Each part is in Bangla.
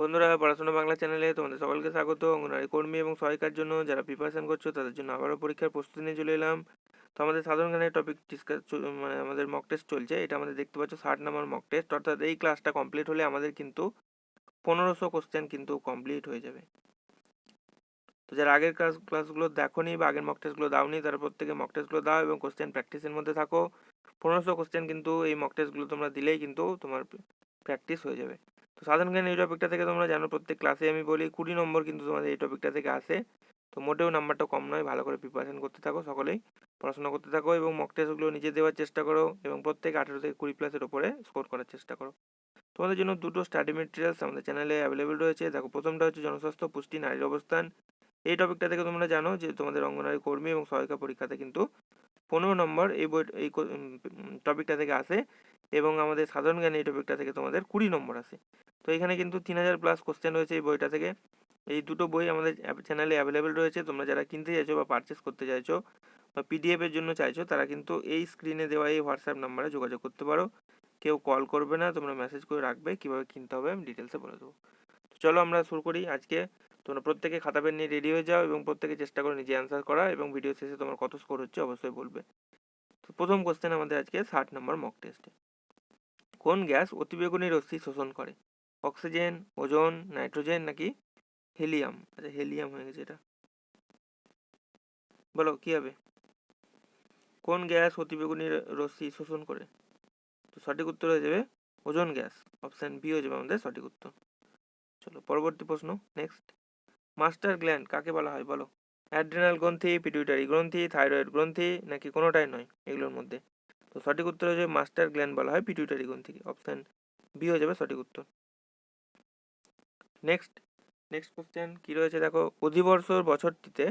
বন্ধুরা, পড়াশোনা বাংলা চ্যানেলে তোমাদের সকলকে স্বাগত। অঙ্গনারী কর্মী এবং সহায়িকার জন্য যারা প্রিপারেশন করছ, তাদের জন্য আবারও পরীক্ষার প্রস্তুতি নিয়ে চলে এলাম। তো আমাদের সাধারণ জ্ঞানের টপিক ডিসকাস মানে আমাদের মক টেস্ট চলছে। এটা আমাদের দেখতে পাচ্ছ ষাট নম্বর মক টেস্ট অর্থাৎ এই ক্লাসটা কমপ্লিট হলে আমাদের কিন্তু পনেরোশো কোশ্চেন কিন্তু কমপ্লিট হয়ে যাবে। তো যারা আগের ক্লাস ক্লাসগুলো দেখো নি বা আগের মক টেস্টগুলো দাওনি, তারা প্রত্যেকে মক টেস্টগুলো দাও এবং কোশ্চেন প্র্যাকটিসের মধ্যে থাকো। পনেরোশো কোশ্চেন কিন্তু এই মক টেস্টগুলো তোমরা দিলেই কিন্তু তোমার প্র্যাকটিস হয়ে যাবে। তো সাধারণ জ্ঞান এই টপিকটা থেকে তোমরা জানো, প্রত্যেক ক্লাসে আমি বলি কুড়ি নম্বর কিন্তু তোমাদের এই টপিকটা থেকে আসে। তো মোটেও নাম্বারটা কম নয়, ভালো করে প্রিপারেশন করতে থাকো সকলেই, পড়াশোনা করতে থাকো এবং মক টেস্টগুলো নিজে দেওয়ার চেষ্টা করো এবং প্রত্যেক আঠেরো থেকে কুড়ি প্লাসের ওপরে স্কোর করার চেষ্টা করো। তোমাদের জন্য দুটো স্টাডি মেটেরিয়ালস আমাদের চ্যানেলে অ্যাভেলেবেল রয়েছে। দেখো, প্রথমটা হচ্ছে জনস্বাস্থ্য পুষ্টি নারীর অবস্থান। এই টপিকটা থেকে তোমরা জানো যে তোমাদের অঙ্গনারী কর্মী এবং সহায়িকা পরীক্ষাতে কিন্তু পনেরো নম্বর এই বই, এই টপিকটা থেকে আসে। এবং আমাদের সাধারণ জ্ঞান এই টপিকটা থেকে তোমাদের কুড়ি নম্বর আসে তো এখানে কিন্তু তিন হাজার প্লাস কোশ্চেন রয়েছে এই বইটা থেকে। এই দুটো বই আমাদের চ্যানেলে অ্যাভেলেবেল রয়েছে। তোমরা যারা কিনতে চাইছো বা পারচেস করতে চাইছো বা পিডিএফের জন্য চাইছো, তারা কিন্তু এই স্ক্রিনে দেওয়া এই হোয়াটসঅ্যাপ নাম্বারে যোগাযোগ করতে পারো। কেউ কল করবে না, তোমরা মেসেজ করে রাখবে, কীভাবে কিনতে হবে আমি ডিটেলসে বলে দেবো। চলো আমরা শুরু করি আজকে। তোমরা প্রত্যেকে খাতা, পেন নিয়ে রেডি হয়ে যাও এবং প্রত্যেকে চেষ্টা করো নিজে অ্যান্সার করা এবং ভিডিও শেষে তোমার কত স্কোর হচ্ছে অবশ্যই বলবে। তো প্রথম কোশ্চেন আমাদের আজকে ষাট নম্বর মক টেস্টে কোন গ্যাস অতিবেগুনি রশ্মি শোষণ করে? অক্সিজেন, ওজন, নাইট্রোজেন নাকি হেলিয়াম? আচ্ছা হেলিয়াম হয়ে গেছে এটা। বলো, কি হবে? কোন গ্যাস অতিবেগুনি রশ্মি শোষণ করে? তো সঠিক উত্তর হয়ে যাবে ওজন গ্যাস। অপশান বি হয়ে যাবে আমাদের সঠিক উত্তর। চলো, পরবর্তী প্রশ্ন, নেক্সট। মাস্টার গ্ল্যান্ড কাকে বলা হয়? বলো। অ্যাড্রেনাল গ্রন্থি, পিটুইটারি গ্রন্থি, থাইরয়েড গ্রন্থি নাকি কোনোটাই নয় এগুলোর মধ্যে? তো সঠিক উত্তর হয়ে যাবে মাস্টার গ্ল্যান্ড বলা হয় পিটুইটারি গ্রন্থিকে অপশান বি হয়ে যাবে সঠিক উত্তর। নেক্সট নেক্সট কোশ্চেন কী রয়েছে দেখো? অধিবর্ষর বছরটিতে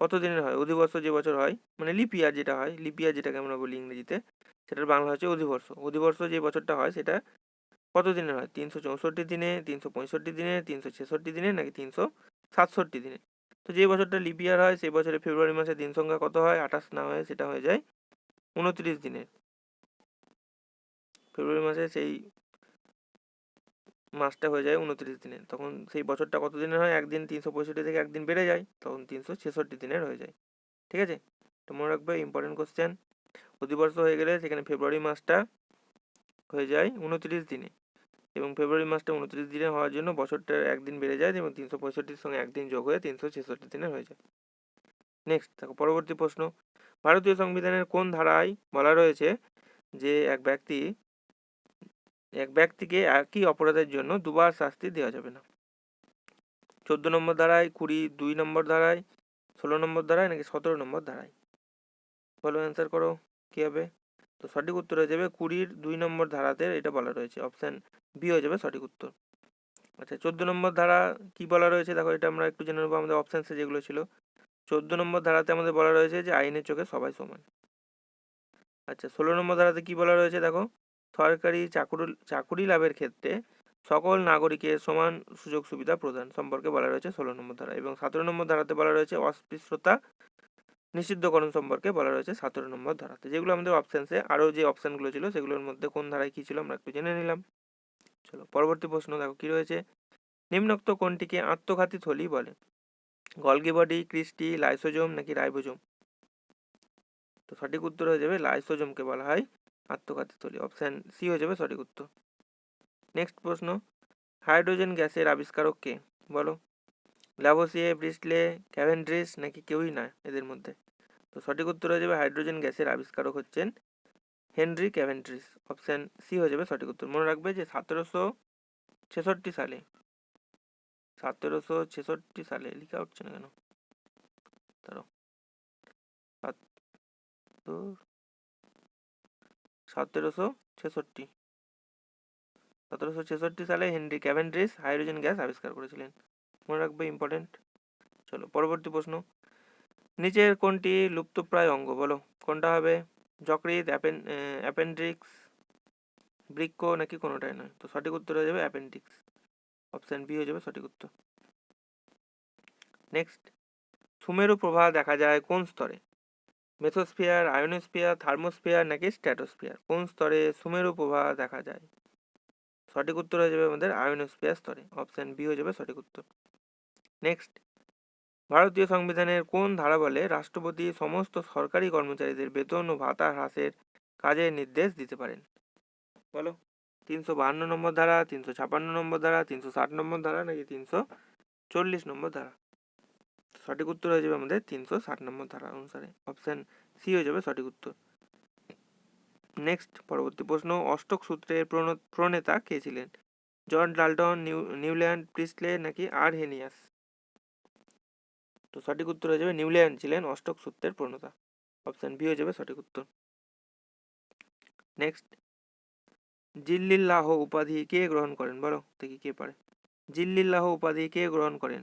কত দিনের হয়? অধিবর্ষ যে বছর হয় মানে লিপিয়ার যেটা হয় লিপিয়ার যেটাকে আমরা বলি ইংরেজিতে, সেটার বাংলা হচ্ছে অধিবর্ষ। অধিবর্ষ যে বছরটা হয়, সেটা কত দিনের হয়? তিনশো চৌষট্টি দিনে, তিনশো পঁয়ষট্টি দিনে, তিনশো ছেষট্টি দিনে, নাকি তিনশো সাতষট্টি দিনে? তো যে বছরটা লিপিয়ার হয়, সেই বছরে ফেব্রুয়ারি মাসে দিন সংখ্যা কত হয়? আঠাশ না হয় সেটা হয়ে যায় উনত্রিশ দিনের। ফেব্রুয়ারি মাসে সেই মাসটা হয়ে যায় উনত্রিশ দিনের। তখন সেই বছরটা কত দিনের হয়? একদিন তিনশো পঁয়ষট্টি থেকে একদিন বেড়ে যায়, তখন তিনশো ছেষট্টি দিনের হয়ে যায়। ঠিক আছে? তো মনে রাখবে ইম্পর্টেন্ট কোশ্চেন অধিবর্ষ হয়ে গেলে সেখানে ফেব্রুয়ারি মাসটা হয়ে যায় উনত্রিশ দিনে। এবং ফেব্রুয়ারি মাসটা উনত্রিশ দিনে হওয়ার জন্য বছরটা একদিন বেড়ে যায় এবং তিনশো পঁয়ষট্টির সঙ্গে একদিন যোগ হয়ে তিনশো ছেষট্টি দিনের হয়ে যায়। নেক্সট দেখো, পরবর্তী প্রশ্ন। ভারতীয় সংবিধানের কোন ধারায় বলা রয়েছে যে এক ব্যক্তি, এক ব্যক্তিকে একই অপরাধের জন্য দুবার শাস্তি দেওয়া যাবে না? চোদ্দ নম্বর ধারায়, কুড়ি, দুই নম্বর ধারায়, ষোলো নম্বর ধারায় নাকি সতেরো নম্বর ধারায়? বলো অ্যান্সার করো, কী হবে? তো সঠিক উত্তর হয়ে যাবে কুড়ির দুই নম্বর ধারাতে এটা বলা রয়েছে অপশান বি হয়ে যাবে সঠিক উত্তর। আচ্ছা চোদ্দ নম্বর ধারা কি বলা রয়েছে? দেখো, এটা আমরা একটু জেনে নেব, আমাদের অপশানসে যেগুলো ছিল। চোদ্দ নম্বর ধারাতে আমাদের বলা রয়েছে যে আইনের চোখে সবাই সমান। আচ্ছা ষোলো নম্বর ধারাতে কি বলা রয়েছে দেখো? সরকারি চাকুরি চাকুরি লাভের ক্ষেত্রে সকল নাগরিকের সমান সুযোগ সুবিধা প্রদান সম্পর্কে বলা রয়েছে ষোলো নম্বর ধারা এবং সতেরো নম্বর ধারাতে বলা রয়েছে অস্পৃশ্যতা নিষিদ্ধকরণ সম্পর্কে বলা রয়েছে সতেরো নম্বর ধারাতে। যেগুলো আমাদের অপশানসে আরও যে অপশানগুলো ছিল সেগুলোর মধ্যে কোন ধারায় কী ছিল আমরা একটু জেনে নিলাম। চলো, পরবর্তী প্রশ্ন দেখো, কী রয়েছে? নিম্নোক্ত কোনটিকে আত্মঘাতী থলি বলে? গলগি বডি, ক্রিস্টি, লাইসোজোম নাকি রাইবোজোম? তো সঠিক উত্তর হয়ে যাবে লাইসোজোমকে বলা হয় আত্মঘাতী থলি অপশান সি হয়ে যাবে সঠিক উত্তর। নেক্সট প্রশ্ন, হাইড্রোজেন গ্যাসের আবিষ্কারক কে? বলো। ল্যাভোসিয়ে ব্রিস্টলে ক্যাভেন্ড্রিস নাকি কেউই না এদের মধ্যে? তো সঠিক উত্তর হয়ে যাবে হাইড্রোজেন গ্যাসের আবিষ্কারক হচ্ছেন হেনরি ক্যাভেন্ড্রিস। অপশান সি হয়ে যাবে সঠিক উত্তর। মনে রাখবে যে সতেরোশো ছেষট্টি সালে সতেরোশো ছেষট্টি সালে, লেখা উঠছে না কেন? তারও সতেরোশো ছেষট্টি। সতেরোশো ছেষট্টি সালে হেনরি ক্যাভেন্ড্রিস হাইড্রোজেন গ্যাস আবিষ্কার করেছিলেন। মনে রাখবে ইম্পর্টেন্ট। চলো, পরবর্তী প্রশ্ন। নিচের কোনটি লুপ্তপ্রায় অঙ্গ? বলো, কোনটা হবে যকৃত অ্যাপেন্ডিক্স বৃক্ষ নাকি কোনোটাই নয়? তো সঠিক উত্তর হয়ে যাবে অ্যাপেন্ডিক্স। অপশান বি হয়ে যাবে সঠিক উত্তর। নেক্সট সুমেরু প্রবাহ দেখা যায় কোন স্তরে? মেথোস্ফিয়ার আয়োনোস্ফিয়ার থার্মোস্ফিয়ার নাকি স্ট্যাটোস্ফিয়ার কোন স্তরে সুমেরু প্রবাহ দেখা যায়? সঠিক উত্তর হয়ে যাবে আমাদের আয়নোস্ফিয়ার স্তরে। অপশান বি হয়ে যাবে সঠিক উত্তর। নেক্সট ভারতীয় সংবিধানের কোন ধারা বলে রাষ্ট্রপতি সমস্ত সরকারি কর্মচারীদের বেতন ও ভাতা হ্রাসের কাজের নির্দেশ দিতে পারেন? বলো। তিনশো বাহান্ন নম্বর ধারা, তিনশো ছাপান্ন নম্বর ধারা, তিনশো ষাট নম্বর ধারা নাকি তিনশো চল্লিশ নম্বর ধারা? সঠিক উত্তর হয়ে যাবে আমাদের তিনশো ষাট নম্বর ধারা অনুসারে। অপশান সি হয়ে যাবে সঠিক উত্তর। নেক্সট, পরবর্তী প্রশ্ন, অষ্টক সূত্রের প্রণ- প্রণেতা কে ছিলেন? John Dalton, new Newland Priestley নাকি আর হেনিয়াস? তো সঠিক উত্তর হয়ে যাবে নিউল্যান্ড ছিলেন অষ্টক সূত্রের প্রণেতা। অপশান বি হয়ে যাবে সঠিক উত্তর। নেক্সট জিল্লিল্লাহ উপাধি কে গ্রহণ করেন? বলো, দেখি কে পারে জিল্লিল্লাহ উপাধি কে গ্রহণ করেন?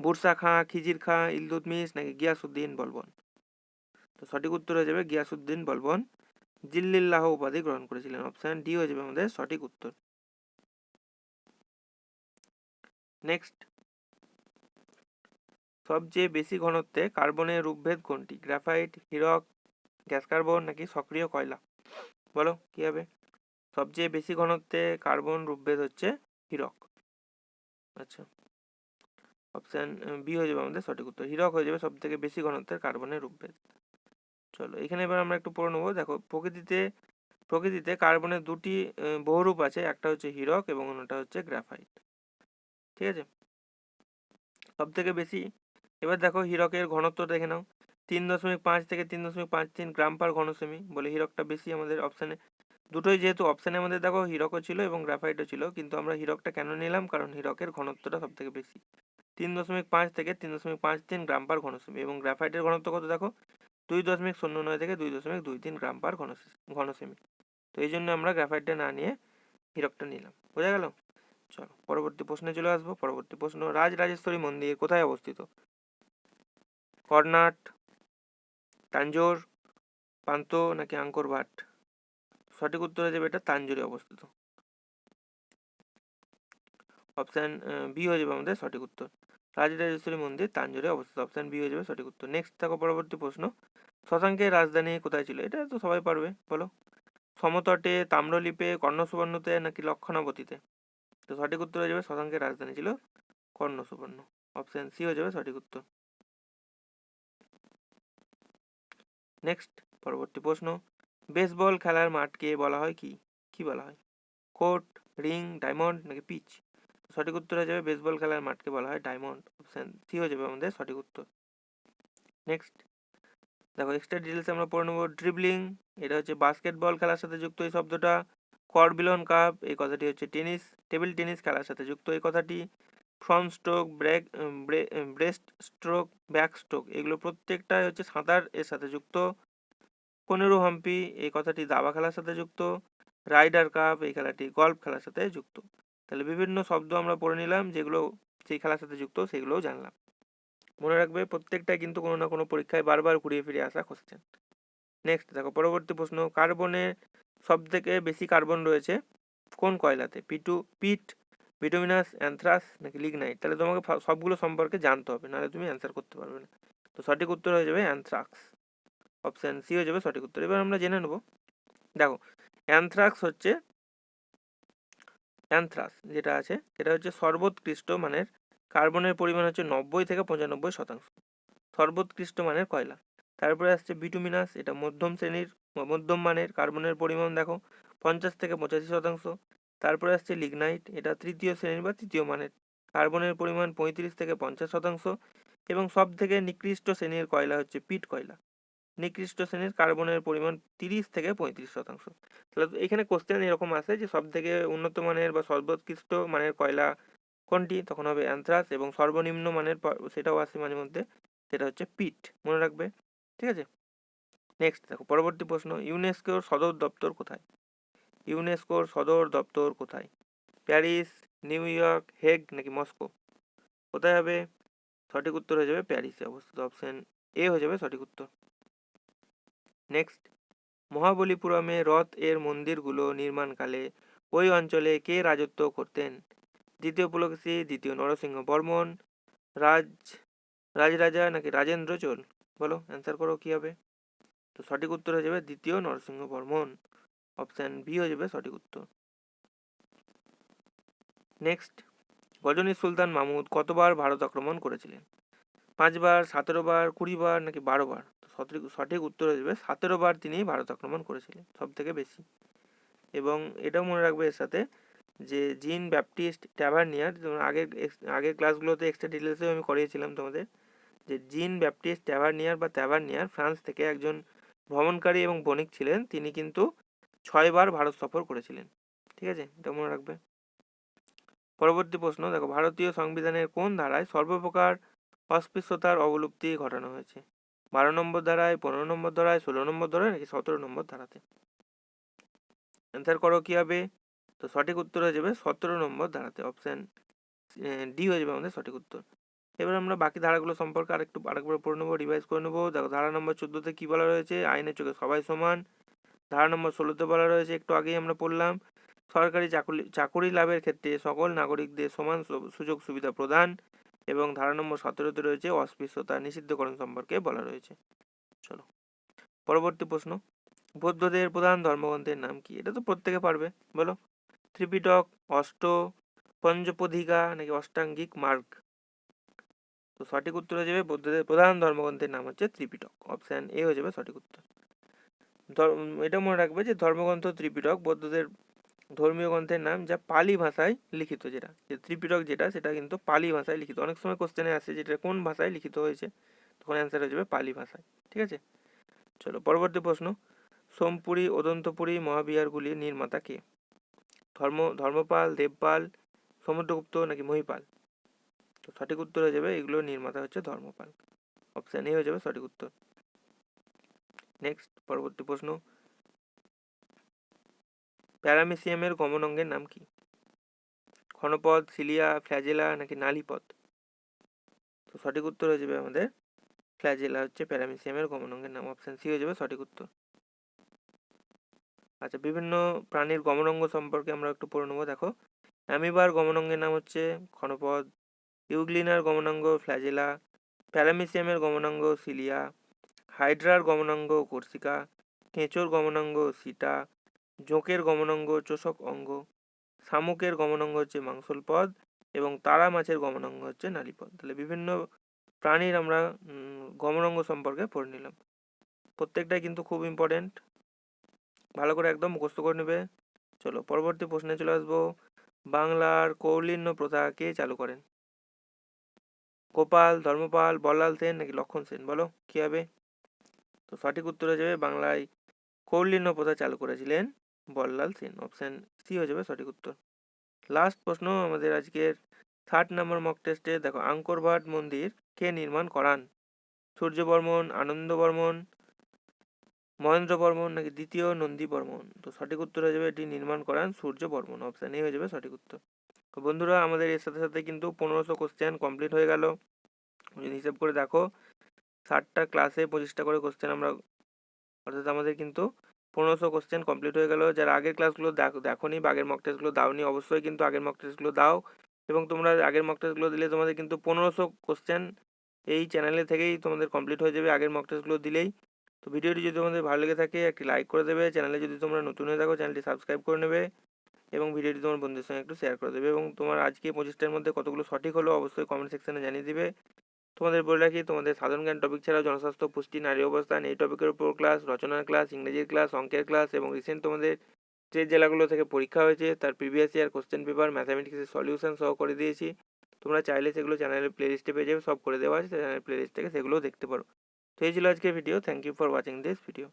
বুরসা খাঁ, খিজির খাঁ ইলতুতমিশ নাকি গিয়াসুদ্দিন বলবন? তো সঠিক উত্তর হয়ে যাবে গিয়াসুদ্দিন বলবন। জিল্লিল্লাহ উপাধি গ্রহণ করেছিলেন। অপশান ডি হয়ে যাবে আমাদের সঠিক উত্তর। নেক্সট সবচেয়ে বেশি ঘনত্বে কার্বনের রূপভেদ কোনটি? গ্রাফাইট, হিরক, গ্যাস কার্বন নাকি সক্রিয় কয়লা? বলো, কি হবে? সবচেয়ে বেশি ঘনত্বে কার্বন রূপভেদ হচ্ছে হিরক। আচ্ছা। অপশান বি হয়ে যাবে আমাদের সঠিক উত্তর। হিরক হয়ে যাবে সব থেকে বেশি ঘনত্বের কার্বনের রূপভেদ। চলো, এখানে এবার আমরা একটু পড়ে নেব। দেখো, প্রকৃতিতে প্রকৃতিতে কার্বনের দুটি বহুরূপ আছে। একটা হচ্ছে হিরক এবং অন্যটা হচ্ছে গ্রাফাইট ঠিক আছে? সব থেকে বেশি, এবার দেখো হিরকের ঘনত্ব দেখে নাও। তিন দশমিক পাঁচ থেকে তিন দশমিক পাঁচ তিন গ্রাম পার ঘনসেমি বলে হিরকটা বেশি আমাদের অপশানে দুটোই যেহেতু অপশানে আমাদের দেখো হিরকও ছিল এবং গ্রাফাইটও ছিল, কিন্তু আমরা হিরকটা কেন নিলাম? কারণ হিরকের ঘনত্বটা সব থেকে বেশি। তিন দশমিক পাঁচ থেকে তিন দশমিক পাঁচ তিন গ্রাম পার ঘনসেমি এবং গ্রাফাইটের ঘনত্ব কত দেখো? দুই দশমিক শূন্য নয় থেকে দুই দশমিক দুই তিন গ্রাম পার ঘন ঘনসেমি। তো এই জন্য আমরা গ্রাফাইটটা না নিয়ে হিরকটা নিলাম। বোঝা গেল? চলো, পরবর্তী প্রশ্নে চলে আসব। পরবর্তী প্রশ্ন রাজ রাজেশ্বরী মন্দির কোথায় অবস্থিত? কর্নাট তাঞ্জোর, পান্ত নাকি আঙ্কর ভাট? সঠিক উত্তর হয়ে যাবে এটা তাঞ্জোরে অবস্থিত। অপশান বি হয়ে যাবে আমাদের সঠিক উত্তর। রাজরাজেশ্বরী মন্দির তাঞ্জোরে অবস্থিত। অপশান বি হয়ে যাবে সঠিক উত্তর। নেক্সট দেখো পরবর্তী প্রশ্ন। শশাঙ্কের রাজধানী কোথায় ছিল? এটা তো সবাই পারবে, বলো। সমতটে, তাম্রলিপে, কর্ণসুবর্ণতে নাকি লক্ষণাবতীতে? তো সঠিক উত্তর হয়ে যাবে শশাঙ্কের রাজধানী ছিল কর্ণসুবর্ণ। অপশান সি হয়ে যাবে সঠিক উত্তর। নেক্সট পরবর্তী প্রশ্ন। বেসবল খেলার মাঠকে বলা হয় কি? কি বলা হয়? কোর্ট, রিং, ডায়মন্ড নাকি পিচ? সঠিক উত্তর হয়ে যাবে বেসবল খেলার মাঠকে বলা হয় ডায়মন্ড। অপশান সি হয়ে যাবে আমাদের সঠিক উত্তর। নেক্সট। দেখো এক্সট্রা ডিটেলস আমরা পড়ে নেব। ড্রিবলিং এটা হচ্ছে বাস্কেটবল খেলার সাথে যুক্ত এই শব্দটা। করবিলন কাপ এই কথাটি হচ্ছে টেনিস টেবিল টেনিস খেলার সাথে যুক্ত এই কথাটি। Front stroke break breast stroke back stroke এগুলো প্রত্যেকটাই হচ্ছে সাঁতার এর সাথে যুক্ত। পনেরো হাম্পি, এই কথাটি দাবা খেলার সাথে যুক্ত, রাইডার কাপ, এই খেলাটি গল্ফ খেলার সাথে যুক্ত। তাহলে বিভিন্ন শব্দ আমরা পড়ে নিলাম, যেগুলো সেই খেলার সাথে যুক্ত, সেগুলোও জানলাম। মনে রাখবে, প্রত্যেকটাই কিন্তু কোনো না কোনো পরীক্ষায় বারবার ঘুরিয়ে ফিরে আসা কোশ্চেন নেক্সট দেখো, পরবর্তী প্রশ্ন কার্বনে সব থেকে বেশি কার্বন রয়েছে কোন কয়লাতে? পিটু পিট ভিটামিনাস অ্যানথ্রাস নাকি লিগনাইট তাহলে তোমাকে সবগুলো সম্পর্কে জানতে হবে, নাহলে তুমি অ্যান্সার করতে পারবে না। তো সঠিক উত্তর হয়ে যাবে অ্যানথ্রাক্স অপশান সি হয়ে যাবে সঠিক উত্তর। এবার আমরা জেনে নেব, দেখো অ্যানথ্রাক্স হচ্ছে অ্যানথ্রাস যেটা আছে, সেটা হচ্ছে সর্বোৎকৃষ্ট মানের, কার্বনের পরিমাণ হচ্ছে নব্বই থেকে পঁচানব্বই শতাংশ, সর্বোৎকৃষ্ট মানের কয়লা। তারপরে আসছে বিটুমিনাস এটা মধ্যম শ্রেণির মধ্যম মানের, কার্বনের পরিমাণ দেখো, পঞ্চাশ থেকে পঁচাশি শতাংশ। তারপরে আসছে লিগনাইট এটা তৃতীয় শ্রেণির বা তৃতীয় মানের, কার্বনের পরিমাণ পঁয়ত্রিশ থেকে পঞ্চাশ শতাংশ, এবং সব থেকে নিকৃষ্ট শ্রেণির কয়লা হচ্ছে পিট কয়লা। নিকৃষ্ট শ্রেণির কার্বনের পরিমাণ তিরিশ থেকে পঁয়ত্রিশ শতাংশ। তাহলে এখানে কোশ্চেন এরকম আসে যে সব থেকে উন্নত মানের বা সর্বোৎকৃষ্ট মানের কয়লা কোনটি? তখন হবে অ্যান্থ্রাস এবং সর্বনিম্ন মানের সেটাও আসে মাঝে মধ্যে, সেটা হচ্ছে পিট। মনে রাখবে, ঠিক আছে? নেক্সট দেখো, পরবর্তী প্রশ্ন, ইউনেস্কোর সদর দপ্তর কোথায়? ইউনেস্কোর সদর দপ্তর কোথায়? প্যারিস, নিউ ইয়র্ক, হেগ নাকি মস্কো? কোথায় হবে? সঠিক উত্তর হয়ে যাবে প্যারিসে অবস্থিত। অপশন এ হয়ে যাবে সঠিক উত্তর। নেক্সট মহাবলীপুরমে রথ এর মন্দিরগুলো নির্মাণকালে ওই অঞ্চলে কে রাজত্ব করতেন? দ্বিতীয় পুলকেশী, দ্বিতীয় নরসিংহ বর্মন রাজ, রাজরাজা নাকি রাজেন্দ্র চোল? বলো অ্যান্সার করো কী হবে? তো সঠিক উত্তর হয়ে যাবে দ্বিতীয় নরসিংহ বর্মন অপশান বি হয়ে যাবে সঠিক উত্তর। নেক্সট গজনী সুলতান মাহমুদ কতবার ভারত আক্রমণ করেছিলেন? পাঁচবার সতেরো বার কুড়ি বার নাকি বারো বার সঠিক সঠিক উত্তর আসবে সতেরো বার তিনি ভারত আক্রমণ করেছিলেন সব থেকে বেশি। এবং এটাও মনে রাখবে এর সাথে যে, জিন ব্যাপটিস্ট ট্যাভার্নিয়ার আগের আগের ক্লাসগুলোতে এক্সট্রা ডিটেলসেও আমি করিয়েছিলাম তোমাদের, যে জিন ব্যাপটিস্ট ট্যাভার্নিয়ার বা ট্যাভার্নিয়ার ফ্রান্স থেকে একজন ভ্রমণকারী এবং বণিক ছিলেন। তিনি কিন্তু ছয়বার ভারত সফর করেছিলেন। ঠিক আছে? এটা মনে রাখবে। পরবর্তী প্রশ্ন, দেখো, ভারতীয় সংবিধানের কোন ধারায় সর্বপ্রকার অস্পৃশ্যতার অবলুপ্তি ঘটানো হয়েছে? বারো নম্বর ধারায়, পনেরো নম্বর ধারায়, ষোলো নম্বর ধারায় নাকি সতেরো নম্বর ধারাতে? অ্যান্সার করো কী হবে? তো সঠিক উত্তর হয়ে যাবে সতেরো নম্বর ধারাতে। অপশান ডি হয়ে যাবে আমাদের সঠিক উত্তর। এবার আমরা বাকি ধারাগুলো সম্পর্কে আরেকটু, আরেকবার পড়ে নেব রিভাইজ করে নেব। দেখো, ধারা নম্বর চোদ্দোতে কী বলা রয়েছে? আইনের চোখে সবাই সমান। ধারা নম্বর ষোলোতে বলা রয়েছে, একটু আগেই আমরা পড়লাম, সরকারি চাকুরি চাকুরি লাভের ক্ষেত্রে সকল নাগরিকদের সমান সুযোগ সুবিধা প্রদান। এবং ধারা নম্বর সতেরোতে রয়েছে অস্পৃশ্যতা নিষিদ্ধকরণ সম্পর্কে বলা রয়েছে। চলো, পরবর্তী প্রশ্ন। বৌদ্ধদের প্রধান ধর্মগ্রন্থের নাম কি? এটা তো প্রত্যেকে পারবে, বলো। ত্রিপিটক, অষ্ট পঞ্চপধিকা নাকি অষ্টাঙ্গিক মার্গ? তো সঠিক উত্তর হয়ে যাবে বৌদ্ধদের প্রধান ধর্মগ্রন্থের নাম হচ্ছে ত্রিপিটক। অপশান এ হয়ে যাবে সঠিক উত্তর। ধর্ম, এটা মনে রাখবে যে ধর্মগ্রন্থ ত্রিপিটক, বৌদ্ধদের ধর্মীয় গ্রন্থের নাম যা পালি ভাষায় লিখিত যেটা, যে ত্রিপিটক যেটা, সেটা কিন্তু পালি ভাষায় লিখিত। অনেক সময় কোশ্চেনে আসে যেটা কোন ভাষায় লিখিত হয়েছে? তখন অ্যান্সার হয়ে যাবে পালি ভাষায়, ঠিক আছে? চলো, পরবর্তী প্রশ্ন। সোমপুরী অদন্তপুরী মহাবিহারগুলির নির্মাতা কে? ধর্ম, ধর্মপাল, দেবপাল, সমুদ্রগুপ্ত নাকি মহিপাল? তো সঠিক উত্তর হয়ে যাবে এগুলোর নির্মাতা হচ্ছে ধর্মপাল। অপশান এ হয়ে যাবে সঠিক উত্তর। নেক্সট পরবর্তী প্রশ্ন। প্যারামিসিয়ামের গমন অঙ্গের নাম কি? ক্ষণপদ সিলিয়া, ফ্ল্যাজেলা নাকি নালিপদ? তো সঠিক উত্তর হয়ে যাবে আমাদের ফ্ল্যাজেলা হচ্ছে প্যারামিসিয়ামের গমন অঙ্গের নাম। অপশান সি হয়ে যাবে সঠিক উত্তর। আচ্ছা বিভিন্ন প্রাণীর গমনাঙ্গ সম্পর্কে আমরা একটু পড়ে নেব। দেখো, অ্যামিবার গমনাঙ্গের নাম হচ্ছে ক্ষণপদ ইউগ্লিনার গমনাঙ্গ ফ্ল্যাজেলা, প্যারামিসিয়ামের গমনাঙ্গ সিলিয়া, হাইড্রার গমনাঙ্গ কর্সিকা, কেঁচোর গমনাঙ্গ সিটা জোঁকের গমনাঙ্গ চোষক অঙ্গ, শামুকের গমনাঙ্গ হচ্ছে মাংসল পদ এবং তারা মাছের গমনাঙ্গ হচ্ছে নালীপদ তাহলে বিভিন্ন প্রাণীর আমরা গমনাঙ্গ সম্পর্কে পড়ে নিলাম। প্রত্যেকটাই কিন্তু খুব ইম্পর্টেন্ট ভালো করে একদম মুখস্থ করে নেবে। চলো, পরবর্তী প্রশ্নে চলে আসব। বাংলার কৌলিন্য প্রথা কে চালু করেন? গোপাল, ধর্মপাল, বল্লাল সেন নাকি লক্ষণ সেন? বলো, কী হবে? তো সঠিক উত্তর হয়ে যাবে, বাংলায় কৌলিন্য প্রথা চালু করেছিলেন বল্লাল সেন অপশান সি হয়ে যাবে সঠিক উত্তর। লাস্ট প্রশ্ন, আমাদের আজকের থার্ড নম্বর মক টেস্টে দেখো আঙ্করবাট মন্দির কে নির্মাণ করান? সূর্য বর্মন আনন্দ বর্মন মহেন্দ্র বর্মন নাকি দ্বিতীয় নন্দী বর্মন তো সঠিক উত্তর হয়ে যাবে, এটি নির্মাণ করান সূর্য বর্মন অপশান এ হয়ে যাবে সঠিক উত্তর। তো বন্ধুরা, আমাদের এর সাথে সাথে কিন্তু পনেরোশো কোশ্চেন কমপ্লিট হয়ে গেল। যদি হিসেব করে দেখো, ষাটটা ক্লাসে পঁচিশটা করে কোশ্চেন আমরা, অর্থাৎ আমাদের কিন্তু পনেরোশো কোশ্চেন কমপ্লিট হয়ে গেল। যারা আগের ক্লাসগুলো দেখো নি বা আগের মক টেস্টগুলো দাওনি, অবশ্যই কিন্তু আগের মক টেস্টগুলো দাও। এবং তোমরা আগের মক টেস্টগুলো দিলে তোমাদের কিন্তু পনেরোশো কোশ্চেন এই চ্যানেলে থেকেই তোমাদের কমপ্লিট হয়ে যাবে আগের মক টেস্টগুলো দিলেই। তো ভিডিওটি যদি তোমাদের ভালো লেগে থাকে, একটি লাইক করে দেবে। চ্যানেলে যদি তোমরা নতুন হয়ে থাকো চ্যানেলটি সাবস্ক্রাইব করে নেবে। এবং ভিডিওটি তোমার বন্ধুদের সঙ্গে একটু শেয়ার করে দেবে। এবং তোমার আজকে পঁচিশটার মধ্যে কতগুলো সঠিক হলো, অবশ্যই কমেন্ট সেকশনে জানিয়ে দিবে। তোমাদের বলে রাখি, তোমাদের সাধারণ জ্ঞান টপিক ছাড়াও জনস্বাস্থ্য, পুষ্টি, নারী অবস্থান এই টপিকের উপর ক্লাস রচনার ক্লাস ইংরেজির ক্লাস অঙ্কের ক্লাস এবং রিসেন্ট তোমাদের যে জেলাগুলো থেকে পরীক্ষা হয়েছে, তার প্রিভিয়াস ইয়ার কোশ্চেন পেপার ম্যাথামেটিক্সের সলিউশন সহ করে দিয়েছি। তোমরা চাইলে সেগুলো চ্যানেলের প্লেলিস্টে পেয়ে যাবে, সব করে দেওয়া আছে চ্যানেলের প্লেলিস্ট থেকে সেগুলোও দেখতে পারো। তো এই ছিল আজকের video thank you for watching this video